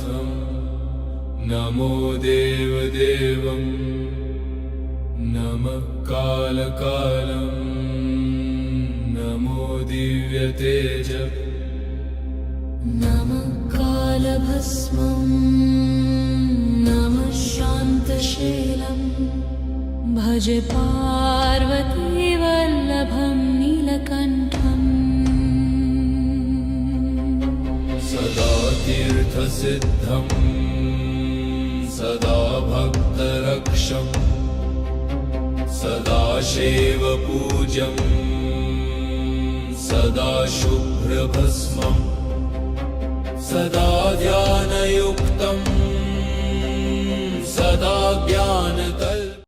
थं नमो देवदेवं नमः नमो दिव्यतेज नमः भस्मं नमः शान्तशीलं भज पार्व सदा तीर्थसिद्धम् सदा भक्तरक्षम् सदा शेवपूज्यम् सदा शुभ्रभस्मम् सदा ध्यानयुक्तम्